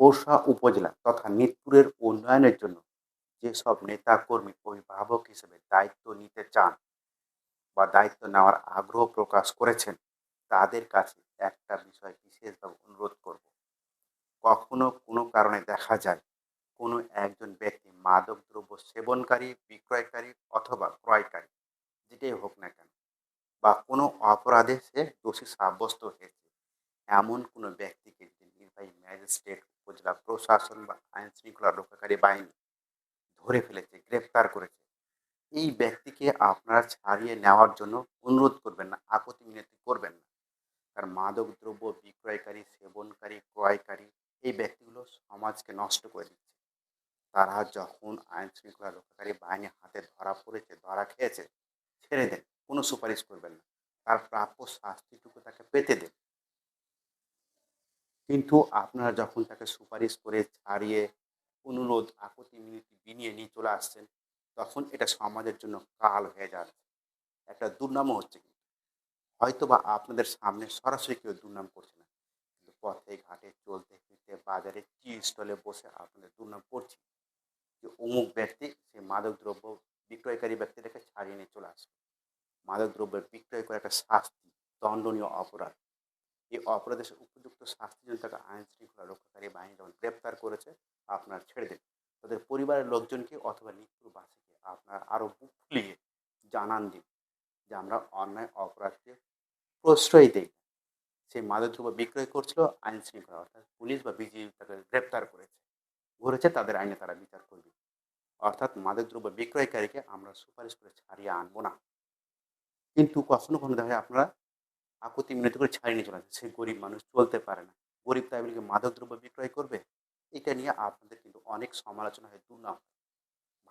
পোরশা উপজেলা তথা নিতপুরের উন্নয়নের জন্য যেসব নেতাকর্মী অভিভাবক হিসেবে দায়িত্ব নিতে চান বা দায়িত্ব নেওয়ার আগ্রহ প্রকাশ করেছেন, তাদের কাছে একটা বিষয় বিশেষভাবে অনুরোধ করব। কখনো কোনো কারণে দেখা যায় কোনো একজন ব্যক্তি মাদকদ্রব্য সেবনকারী, বিক্রয়কারী অথবা ক্রয়কারী, যেটাই হোক না কেন, বা কোনো অপরাধে সে দোষী সাব্যস্ত হয়েছে, এমন কোনো ব্যক্তিকে যদি নির্বাহী ম্যাজিস্ট্রেট উপজেলা প্রশাসন বা আইন শৃঙ্খলা রক্ষাকারী বাহিনী ধরে ফেলেছে গ্রেফতার করেছে। এই ব্যক্তিকে আপনারা ছাড়িয়ে নেওয়ার জন্য অনুরোধ করবেন না, আপত্তি মিনতি করবেন না। কারণ মাদক দ্রব্য বিক্রয়কারী, সেবনকারী, ক্রয়কারী এই ব্যক্তিগুলো সমাজকে নষ্ট করে দিচ্ছে। তারা যখন আইন শৃঙ্খলা রক্ষাকারী বাহিনীর হাতে ধরা পড়েছে, ধরা খেয়েছে, ছেড়ে দেন, কোনো সুপারিশ করবেন না। তার প্রাপ্য শাস্তিটুকু তাকে পেতে দেন। কিন্তু আপনারা যখন তাকে সুপারিশ করে ছাড়িয়ে অনুরোধ, আপত্তি, মিনতি বিনিয়ে নিয়ে চলে আসছেন, তখন এটা সমাজের জন্য কাল হয়ে যাচ্ছে। একটা দুর্নামও হচ্ছে। কিন্তু হয়তো বা আপনাদের সামনে সরাসরি কেউ দুর্নাম করছে না। কিন্তু পথে, ঘাটে, চলতে, ফিরতে, বাজারে টি স্টলে বসে আপনাদের দুর্নাম করছে। যে অমুক ব্যক্তি, সে মাদকদ্রব্য বিক্রয়কারী ব্যক্তিটাকে ছাড়িয়ে নিয়ে চলে আসবে মাদকদ্রব্যের বিক্রয় করে একটা শাস্তি দণ্ডনীয় অপরাধ। এই অপরাধের উপযুক্ত শাস্তির জন্য তাকে আইন শৃঙ্খলা রক্ষাকারী বাহিনী যখন গ্রেপ্তার করেছে আপনার ছেড়ে দিন। তাদের পরিবারের লোকজনকে অথবা নিত্যবাসীকে আপনার আরও বুক ফুলিয়ে জানান দিন যে আমরা অন্যায় অপরাধকে প্রশ্রয় দেই। না। সে মাদকদ্রব্য বিক্রয় করছিল আইন শৃঙ্খলা অর্থাৎ পুলিশ বা বিজিবি তাকে গ্রেপ্তার করেছে। ঘুরেছে, তাদের আইনে তারা বিচার করবে। অর্থাৎ মাদকদ্রব্য বিক্রয়কারীকে আমরা সুপারিশ করে ছাড়িয়ে আনব না। কিন্তু কখনো কখনো দেখা যায় আপনারা আপত্তি মিনতি করে ছাড়িয়ে নিয়ে চলে সে গরিব মানুষ চলতে পারে না। গরিব তাই বলে মাদক দ্রব্য বিক্রয় করবে। এটা নিয়ে আপনাদের কিন্তু অনেক সমালোচনা হয়, দুর্নাম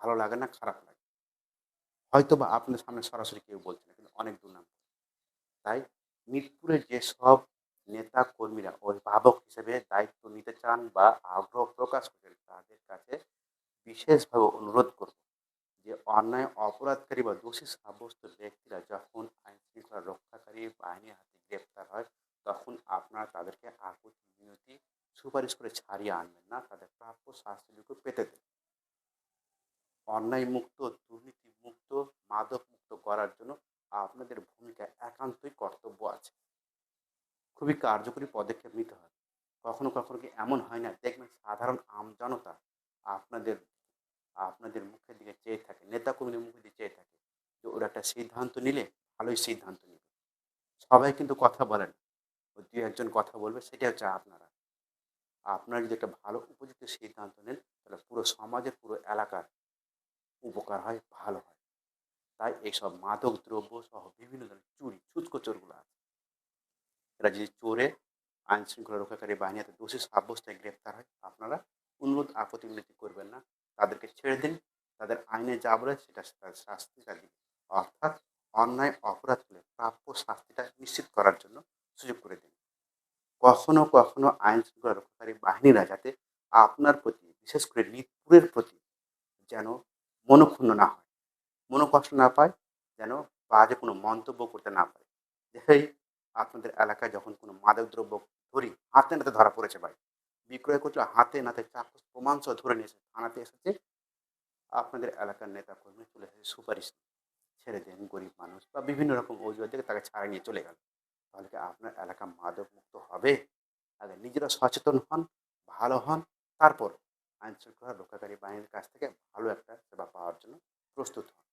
ভালো লাগে না, খারাপ লাগে। হয়তো বা আপনাদের সামনে সরাসরি কেউ বলছে না, কিন্তু অনেক দুর্নাম তাই মিরপুরের যেসব নেতা কর্মীরা অভিভাবক হিসেবে দায়িত্ব নিতে চান বা আগ্রহ প্রকাশ করেন তাদের কাছে বিশেষভাবে অনুরোধ করব যে অন্যায়, অপরাধকারী বা দোষী সাব্যস্ত ব্যক্তিরা যখন রক্ষাকারী বাহিনীর হাতে গ্রেপ্তার হয়, তখন আপনারা তাদেরকে বিনতি, সুপারিশ করে ছাড়িয়ে আনবেন না, তাদের প্রাপ্য শাস্তিটুকু পেতে দেন। অন্যায় মুক্ত দুর্নীতি মুক্ত মাদক মুক্ত করার জন্য আপনাদের ভূমিকা একান্তই কর্তব্য আছে। খুবই কার্যকরী পদক্ষেপ নিতে হয় কখনো কখনো কি এমন হয় না? দেখবেন সাধারণ আমজনতা আপনাদের আপনাদের মুখের দিকে চেয়ে থাকে নেতা কর্মীদের মুখের দিকে চেয়ে থাকে যে ওরা একটা সিদ্ধান্ত নিলে, ভালোই সিদ্ধান্ত নেবে। সবাই কিন্তু কথা বলেন। দুই একজন কথা বলবে সেটা হচ্ছে আপনারা। আপনারা যদি একটা ভালো উপযুক্ত সিদ্ধান্ত নেন, তাহলে পুরো সমাজের পুরো এলাকার উপকার হয়, ভালো হয়। তাই এইসব মাদক দ্রব্য সহ বিভিন্ন ধরনের চুরি ছুচকো চোরগুলো আছে। এরা যদি চোরে আইন শৃঙ্খলা রক্ষাকারী বাহিনী হাতে দোষী সাব্যস্ত হয়ে গ্রেপ্তার হয়, আপনারা অনুরোধ আপত্তি মিনতি করবেন না। তাদেরকে ছেড়ে দিন। তাদের আইনে যা বলে সেটা শাস্তিটা দিন অর্থাৎ অন্যায় অপরাধ হলে প্রাপ্য শাস্তিটা নিশ্চিত করার জন্য সুযোগ করে দিন কখনো কখনো আইন শৃঙ্খলা রক্ষাকারী বাহিনীরা যাতে আপনার প্রতি, বিশেষ করে নিতপুরের প্রতি যেন মনক্ষুণ্ণ না হয়, মনোকষ্ট না পায়, যেন বাজে কোনো মন্তব্য করতে না পারে যেই আপনাদের এলাকায় যখন কোনো মাদকদ্রব্য ধরি, হাতে নাতে ধরা পড়েছে ভাই, বিক্রয় করছে হাতে নাতে চাক্ষুষ প্রমাণ ধরে নিয়েছে থানাতে এসেছে, আপনাদের এলাকার নেতা কর্মী চলে এসেছে সুপারিশ। ছেড়ে দেন গরিব মানুষ বা বিভিন্ন রকম অজুহাত থেকে তাকে ছাড়া নিয়ে চলে গেল। তাহলে কি আপনার এলাকা মাদক মুক্ত হবে? আগে নিজেরা সচেতন হন, ভালো হন, তারপর আইন শৃঙ্খলা রক্ষাকারী বাহিনীর কাছ থেকে ভালো একটা সেবা পাওয়ার জন্য প্রস্তুত হন।